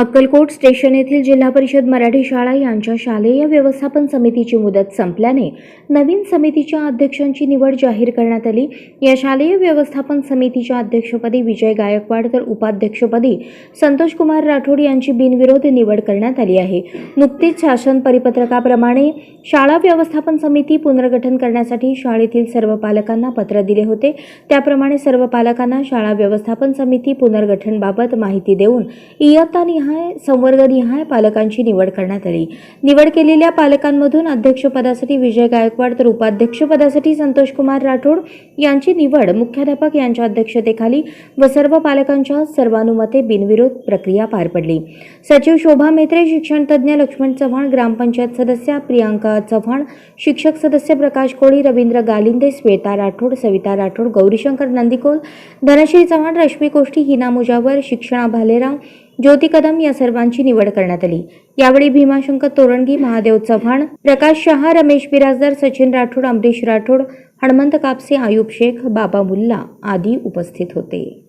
Akkalkot station येथील जिल्हा परिषद मराठी शाळा यांच्या शालेय व्यवस्थापन समितीची मुदत संपल्याने नवीन समितीच्या अध्यक्षांची निवड जाहीर करण्यात आली. या शालेय व्यवस्थापन समितीच्या अध्यक्षपदी विजय गायकवाड तर उपाध्यक्षपदी संतोष कुमार राठोड यांची बिनविरोध निवड करण्यात आली आहे. नुकतीच शासन परिपत्रकाप्रमाणे शाळा व्यवस्थापन समिती पुनर्गठन करण्यासाठी शाळेतील सर्व पालकांना पत्र दिले होते. त्याप्रमाणे सर्व पालकांना शाळा व्यवस्थापन समिती पुनर्गठनबाबत माहिती देऊन निहाय संवर्गनिहाय पालकांची निवड करण्यात आली. निवड केलेल्या पालकांमधून अध्यक्षपदासाठी विजय गायकवाड तर उपाध्यक्षपदासाठी संतोष कुमार राठोड यांची निवड मुख्याध्यापक यांच्या अध्यक्षतेखाली व सर्व पालकांच्या सर्वानुमते बिनविरोध प्रक्रिया पार पडली. सचिव शोभा मेत्रे शिक्षणतज्ज्ञ लक्ष्मण चव्हाण ग्रामपंचायत सदस्या प्रियांका चव्हाण शिक्षक सदस्य प्रकाश कोळी रवींद्र गालिंदे श्वेता राठोड सविता राठोड गौरीशंकर नंदिकोल धनश्री चव्हाण रश्मी कोष्टी हिना मुजावर शिक्षणा भालेराव ज्योती कदम या सर्वांची निवड करण्यात आली. यावेळी भीमाशंकर तोरणगी महादेव चव्हाण प्रकाश शहा रमेश बिराजदार सचिन राठोड अमरीश राठोड हणमंत कापसे आयुब शेख बाबा मुल्ला आदी उपस्थित होते.